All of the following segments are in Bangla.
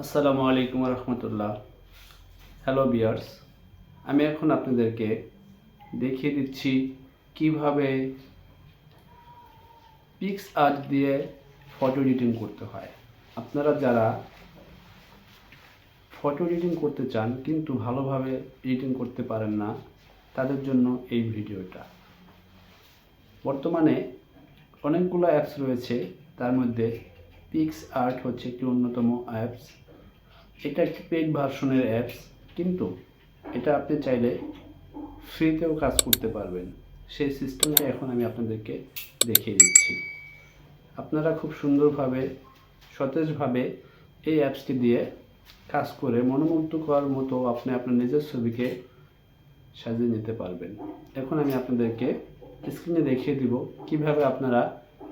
আসসালামু আলাইকুম রহমতুল্লাহ। হ্যালো বিয়ার্স আমি এখন আপনাদেরকে দেখিয়ে দিচ্ছি কীভাবে পিক্স আর্ট দিয়ে ফটো এডিটিং করতে হয়। আপনারা যারা ফটো এডিটিং করতে চান কিন্তু ভালোভাবে এডিটিং করতে পারেন না, তাদের জন্য এই ভিডিওটা। বর্তমানে অনেকগুলো অ্যাপস রয়েছে, তার মধ্যে পিক্স আর্ট হচ্ছে একটি অন্যতম অ্যাপস এটা একটি পেড ভার্সনের অ্যাপস কিন্তু এটা আপনি চাইলে ফ্রিতেও কাজ করতে পারবেন। সেই সিস্টেমটা এখন আমি আপনাদেরকে দেখিয়ে দিচ্ছি। আপনারা খুব সুন্দরভাবে, সতেজভাবে এই অ্যাপসটি দিয়ে কাজ করে মনোমুগ্ধকর মতো আপনি আপনার নিজের ছবিকে সাজিয়ে নিতে পারবেন। এখন আমি আপনাদেরকে স্ক্রিনে দেখিয়ে দিব কীভাবে আপনারা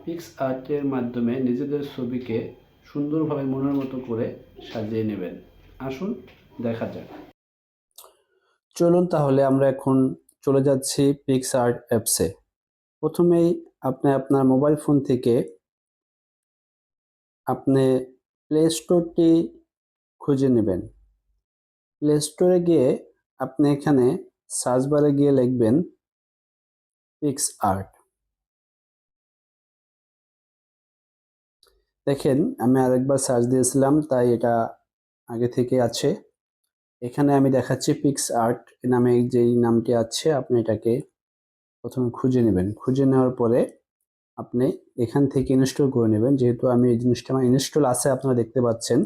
পিক্স আর্টের মাধ্যমে নিজেদের ছবিকে সুন্দরভাবে মনের মতো করে সাজিয়ে নেবেন। আসুন, দেখা যাক। চলুন তাহলে আমরা এখন চলে যাচ্ছি পিক্স আর্ট অ্যাপসে প্রথমেই আপনি আপনার মোবাইল ফোন থেকে আপনি প্লে স্টোরটি খুঁজে নেবেন। প্লে স্টোরে গিয়ে আপনি এখানে সার্চ বারে গিয়ে লিখবেন পিক্স আর্ট দেখেন, আমি আরেকবার সার্চ দিয়েছিলাম, তাই এটা আগে থেকে আছে। এখানে আমি দেখাচ্ছি পিক্স আর্ট নামে যেই নামটি আছে, আপনি এটাকে প্রথমে খুঁজে নেবেন। খুঁজে নেওয়ার পরে আপনি এখান থেকে ইনস্টল করে নেবেন। যেহেতু আমি এই জিনিসটা আমার ইনস্টল আছে, আপনারা দেখতে পাচ্ছেন।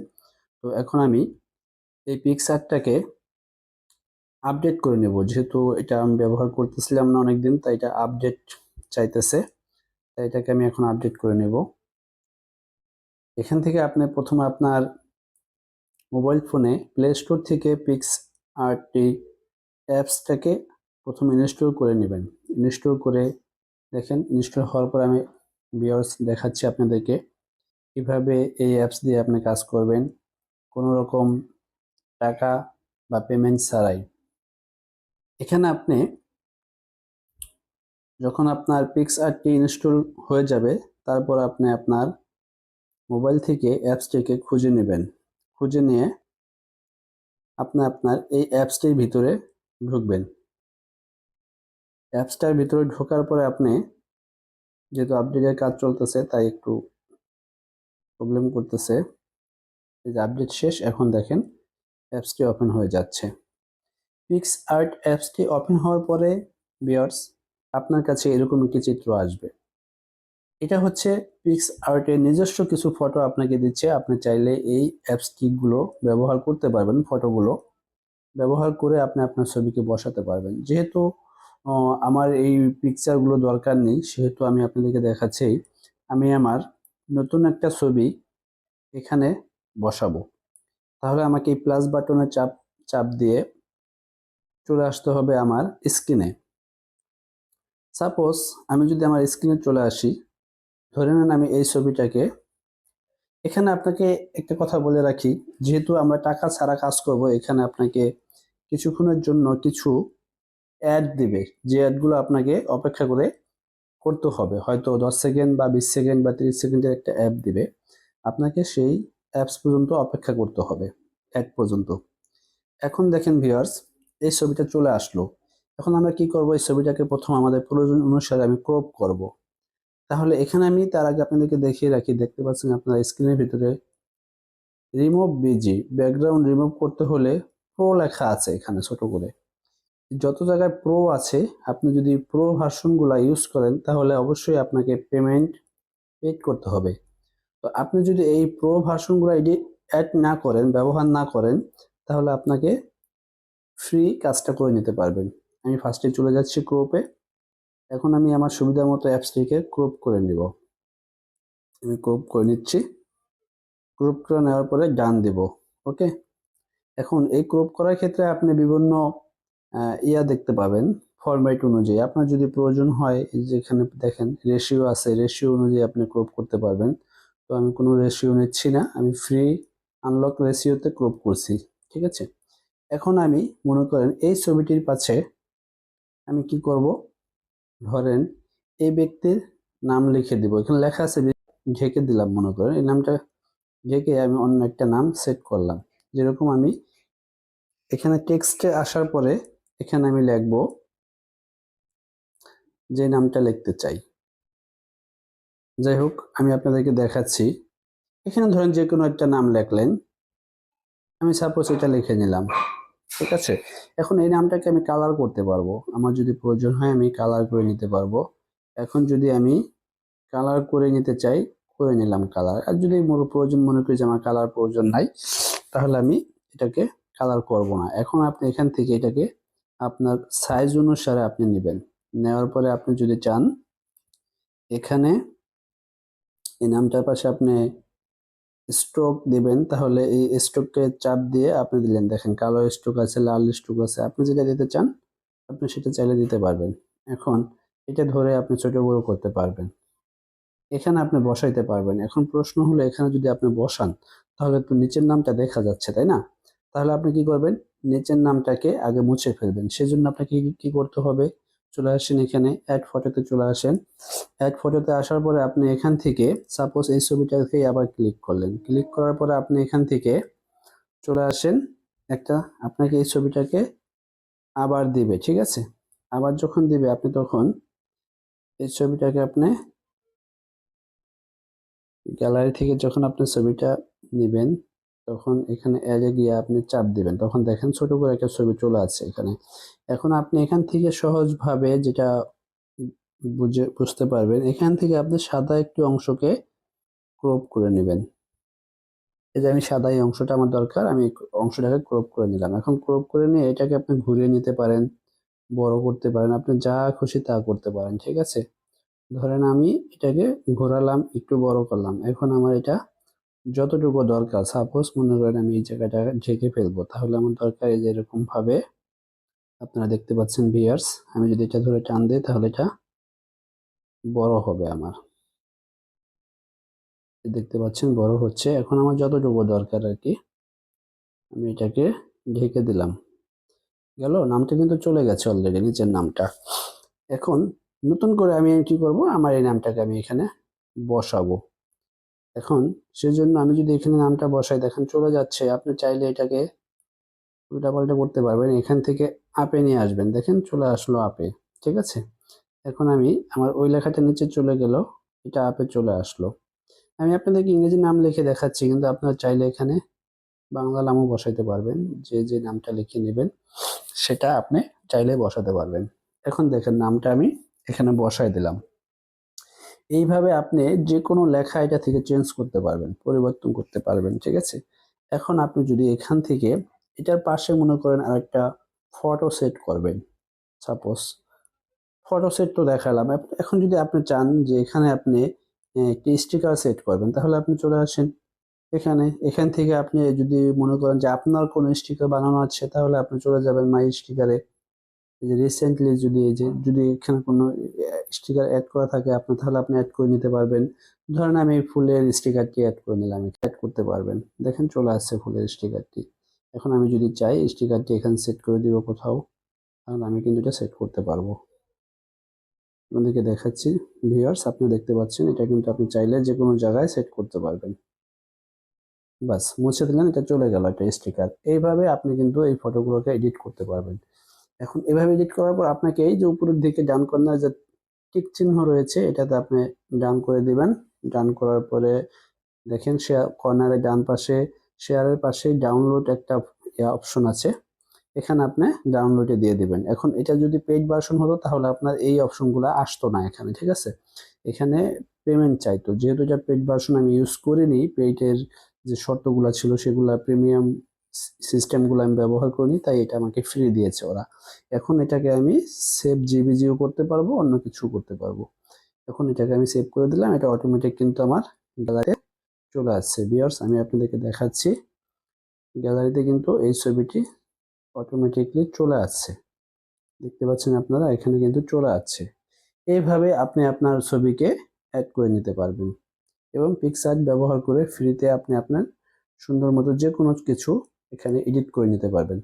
তো এখন আমি এই পিক্স আর্টটাকে আপডেট করে নেব। যেহেতু এটা আমি ব্যবহার করতেছিলাম না অনেকদিন, তাই এটা আপডেট চাইতেছে। তাই এটাকে আমি এখন আপডেট করে নেব। এখান থেকে আপনি প্রথমে আপনার মোবাইল ফোনে প্লে স্টোর থেকে পিক্স আর্টটি অ্যাপসটাকে প্রথমে ইনস্টল করে নেবেন। ইনস্টল করে দেখেন ইনস্টল হওয়ার পর আমি বিয়ার্স দেখাচ্ছি আপনাদেরকে। কীভাবে এই অ্যাপস দিয়ে আপনি কাজ করবেন, কোনো রকম টাকা বা পেমেন্ট ছাড়াই। এখানে আপনি যখন আপনার পিক্স আর্টটি ইনস্টল হয়ে যাবে, তারপর আপনি আপনার মোবাইল থেকে অ্যাপসটিকে খুঁজে নেবেন। খুঁজে নিয়ে আপনি আপনার এই অ্যাপসটির ভিতরে ঢুকবেন। অ্যাপসটার ভিতরে ঢোকার পরে আপনি যেহেতু আপডেটের কাজ চলতেছে, তাই একটু প্রবলেম করতেছে। এই যে আপডেট শেষ, এখন দেখেন অ্যাপসটি ওপেন হয়ে যাচ্ছে। পিক্স আর্ট অ্যাপসটি ওপেন হওয়ার পরে বিয়ার্স আপনার কাছে এরকম একটি চিত্র আসবে। এটা হচ্ছে পিক্স আর্টের নিজস্ব কিছু ফটো আপনাকে দিচ্ছে। আপনি চাইলে এই অ্যাপসটিগুলো ব্যবহার করতে পারবেন ফটোগুলো ব্যবহার করে আপনি আপনার ছবিকে বসাতে পারবেন। যেহেতু আমার এই পিকচারগুলো দরকার নেই, সেহেতু আমি আপনাদেরকে দেখাচ্ছি, আমি আমার নতুন একটা ছবি এখানে বসাবো। তাহলে আমাকে এই প্লাস বাটনে চাপ চাপ দিয়ে চলে আসতে হবে আমার স্ক্রিনে সাপোজ আমি যদি আমার স্ক্রিনে চলে আসি ধরে নেন আমি এই ছবিটাকে, এখানে আপনাকে একটা কথা বলে রাখি, যেহেতু আমরা টাকা ছাড়া কাজ করব, এখানে আপনাকে কিছুক্ষণের জন্য কিছু অ্যাড দিবে, যে অ্যাডগুলো আপনাকে অপেক্ষা করে করতে হবে। হয়তো দশ সেকেন্ড বা বিশ সেকেন্ড বা তিরিশ সেকেন্ডের একটা অ্যাপ দিবে, আপনাকে সেই অ্যাপস পর্যন্ত অপেক্ষা করতে হবে অ্যাড পর্যন্ত। এখন দেখেন ভিউয়ার্স এই ছবিটা চলে আসলো। এখন আমরা কি করব? এই ছবিটাকে প্রথম আমাদের প্রয়োজন অনুসারে আমি ক্রপ করব। তাহলে এখানে আমি তার আগে আপনাদেরকে দেখিয়ে রাখি, দেখতে পাচ্ছেন আপনার স্ক্রিনের ভিতরে। রিমুভ বিজি ব্যাকগ্রাউন্ড রিমুভ করতে হলে প্রো লেখা আছে এখানে ছোট করে। যত জায়গায় প্রো আছে, আপনি যদি প্রো ভার্সনগুলো ইউজ করেন, তাহলে অবশ্যই আপনাকে পেমেন্ট পেড করতে হবে। তো আপনি যদি এই প্রো ভার্সনগুলো এডিট অ্যাড না করেন, ব্যবহার না করেন, তাহলে আপনাকে ফ্রি কাজটা করে নিতে পারবেন। আমি ফার্স্টে চলে যাচ্ছি ক্রোপে এখন আমি আমার সুবিধা মতো অ্যাপসটিকে ক্রপ করে নিব। আমি ক্রপ করে নিচ্ছি। ক্রপ করে নেওয়ার পরে ডান দেব ওকে এখন এই ক্রপ করার ক্ষেত্রে আপনি বিভিন্ন ইয়া দেখতে পাবেন ফরম্যাট অনুযায়ী। আপনার যদি প্রয়োজন হয় যেখানে দেখেন রেশিও আছে রেশিও অনুযায়ী আপনি ক্রপ করতে পারবেন। তো আমি কোনো রেশিও নিচ্ছি না, আমি ফ্রি আনলক রেশিওতে ক্রপ করছি, ঠিক আছে? এখন আমি মনে করেন এই ছবিটির পাশে আমি কি করব? ধরেন, এই ব্যক্তির নাম লিখে দিব। এখানে লেখা আছে ঢেকে দিলাম মনে করেন। এই নামটা ঢেকে আমি অন্য একটা নাম সেট করলাম। যেরকম আমি এখানে টেক্সটে আসার পরে এখানে আমি লিখব যে নামটা লিখতে চাই। যাই হোক আমি আপনাদেরকে দেখাচ্ছি। এখানে ধরেন যে কোনো একটা নাম লেখলেন। আমি সাপোজ এটা লিখে নিলাম। ঠিক আছে? এখন এই নামটাকে আমি কালার করতে পারব। আমার যদি প্রয়োজন হয় আমি কালার করে নিতে পারব। এখন যদি আমি কালার করে নিতে চাই, করে নিলাম কালার আর যদি মোর প্রয়োজন মনে করি যে আমার কালার প্রয়োজন নাই, তাহলে আমি এটাকে কালার করব না। এখন আপনি এখান থেকে এটাকে আপনার সাইজ অনুসারে আপনি নেবেন। নেওয়ার পরে আপনি যদি চান, এখানে এই নামটার পাশে আপনি স্ট্রোক দিবেন, তাহলে এই স্ট্রোককে চাপ দিয়ে আপনি দিলেন। দেখেন, কালো স্ট্রোক আছে, লাল স্ট্রোক আছে। আপনি যেটা দিতে চান, আপনি সেটা চাইলে দিতে পারবেন। এখন এটা ধরে আপনি ছোট বড় করতে পারবেন। এখানে আপনি বসাইতে পারবেন। এখন প্রশ্ন হলো, এখানে যদি আপনি বসান, তাহলে তো নিচের নামটা দেখা যাচ্ছে, তাই না? তাহলে আপনি কি করবেন? নিচের নামটাকে আগে মুছে ফেলবেন। সেজন্য আপনাকে কি- করতে হবে? চলে আসেন এখানে অ্যাড ফটোতে চলে আসেন। অ্যাড ফটোতে আসার পরে আপনি এখান থেকে সাপোজ এই ছবিটাকে আবার ক্লিক করলেন। ক্লিক করার পরে আপনি এখান থেকে চলে আসেন, একটা আপনাকে এই ছবিটাকে আবার দিবে, ঠিক আছে? আবার যখন দিবে, আপনি তখন এই ছবিটাকে আপনি গ্যালারি থেকে যখন আপনি ছবিটা নেবেন তখন এখানে অ্যাডে গিয়ে আপনি চাপ দিবেন। তখন দেখেন ছোট করে একটা ছবি চলে আসছে এখানে। এখন আপনি এখান থেকে সহজভাবে যেটা বুঝে, বুঝতে পারবেন, এখান থেকে আপনি সাদা একটি অংশকে ক্রপ করে নেবেন। এই যে আমি সাদা এই অংশটা আমার দরকার, আমি অংশটাকে ক্রপ করে নিলাম। এখন ক্রপ করে নিয়ে এটাকে আপনি ঘুরিয়ে নিতে পারেন, বড় করতে পারেন, আপনি যা খুশি তা করতে পারেন, ঠিক আছে? ধরেন আমি এটাকে ঘোরালাম, একটু বড় করলাম। এখন আমার এটা যতটুকু দরকার সাপোজ মনে করেন আমি এই জায়গাটা ঢেকে ফেলব, তাহলে আমার দরকার এই যে এরকম ভাবে আপনারা দেখতে পাচ্ছেন ভিয়ার্স আমি যদি এটা ধরে টান দিই তাহলে এটা বড় হবে আমার। দেখতে পাচ্ছেন বড় হচ্ছে, এখন আমার যতটুকু দরকার আর কি, আমি এটাকে ঢেকে দিলাম। গেল, নামটা কিন্তু চলে গেছে অলরেডি নিচের নামটা। এখন নতুন করে আমি কি করব, আমার এই নামটাকে আমি এখানে বসাবো। এখন সেজন্য আমি যদি এখানে নামটা বসাই, দেখেন চলে যাচ্ছে। আপনি চাইলে এটাকে উল্টাপাল্টা করতে পারবেন। এখান থেকে আপে নিয়ে আসবেন। দেখেন চলে আসলো আপে ঠিক আছে? এখন আমি আমার ওই লেখাটা নিচে চলে গেল, এটা আপে চলে আসলো। আমি আপনাদেরকে ইংরেজি নাম লিখে দেখাচ্ছি, কিন্তু আপনারা চাইলে এখানে বাংলা নামও বসাইতে পারবেন। যে যে নামটা লিখে নেবেন, সেটা আপনি চাইলে বসাতে পারবেন। এখন দেখেন নামটা আমি এখানে বসাই দিলাম। এইভাবে আপনি যে কোনো লেখা এটা থেকে চেঞ্জ করতে পারবেন, পরিবর্তন করতে পারবেন, ঠিক আছে? এখন আপনি যদি এখান থেকে এটার পাশে মনে করেন আরেকটা ফটো সেট করবেন সাপোজ ফটো সেট তো দেখালাম। এখন যদি আপনি চান যে এখানে আপনি একটি স্টিকার সেট করবেন, তাহলে আপনি চলে আসেন। এখানে, এখান থেকে আপনি যদি মনে করেন যে আপনার কোনো স্টিকার বানানো আছে, তাহলে আপনি চলে যাবেন মাই স্টিকারে এই যে রিসেন্টলি যদি এই যে, যদি এখানে কোনো স্টিকার অ্যাড করা থাকে আপনি তাহলে আপনি অ্যাড করে নিতে পারবেন। ধরেন আমি ফুলের স্টিকারটি অ্যাড করে নিলাম অ্যাড করতে পারবেন। দেখেন চলে আসছে ফুলের স্টিকারটি এখন আমি যদি চাই স্টিকারটি এখানে সেট করে দিব কোথাও, তাহলে আমি কিন্তু এটা সেট করতে পারব। আপনাদেরকে দেখাচ্ছি। ভিউয়ার্স আপনি দেখতে পাচ্ছেন, এটা কিন্তু আপনি চাইলে যে কোনো জায়গায় সেট করতে পারবেন। বাস, মুছে দিলেন, এটা চলে গেল একটা স্টিকার এইভাবে আপনি কিন্তু এই ফটোগুলোকে এডিট করতে পারবেন। এখন এভাবে এডিট করার পর আপনাকে এই যে উপরের দিকে ডান কর্নার যে টিক চিহ্ন রয়েছে, এটাতে আপনি ডান করে দিবেন। ডান করার পরে দেখেন শেয়ার কর্নারে ডান পাশে শেয়ারের পাশে ডাউনলোড একটা অপশন আছে। এখানে আপনি ডাউনলোডে দিয়ে দিবেন। এখন এটা যদি পেইড ভার্সন হতো, তাহলে আপনার এই অপশনগুলো আসতো না এখানে, ঠিক আছে? এখানে পেমেন্ট চাইতো যেহেতু এটা পেইড ভার্সন আমি ইউজ করিনি পেইডের যে শর্তগুলো ছিল, সেগুলো প্রিমিয়াম সিস্টেমগুলো আমি ব্যবহার করিনি, তাই এটা আমাকে ফ্রি দিয়েছে ওরা। এখন এটাকে আমি সেভ জিবিজিও করতে পারব, অন্য কিছু করতে পারব। এখন এটাকে আমি সেভ করে দিলাম, এটা অটোমেটিক কিন্তু আমার গ্যালারিতে চলে আসছে। বিয়ার্স আমি আপনাদেরকে দেখাচ্ছি গ্যালারিতে কিন্তু এই ছবিটি অটোমেটিকলি চলে আসছে। দেখতে পাচ্ছেন আপনারা, এখানে কিন্তু চলে আসছে। এইভাবে আপনি আপনার ছবিকে অ্যাড করে নিতে পারবেন। এবং পিকসার্ট ব্যবহার করে ফ্রিতে আপনি আপনার সুন্দর মতো যে কোনো কিছু এখানে এডিট করে নিতে পারবেন।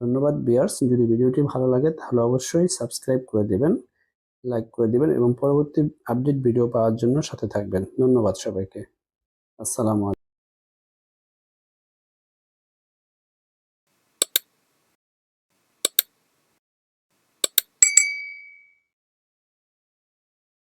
ধন্যবাদ বিয়ার্স যদি ভিডিওটি ভালো লাগে তাহলে অবশ্যই সাবস্ক্রাইব করে দেবেন লাইক করে দেবেন এবং পরবর্তী আপডেট ভিডিও পাওয়ার জন্য সাথে থাকবেন। ধন্যবাদ সবাইকে। আসসালামু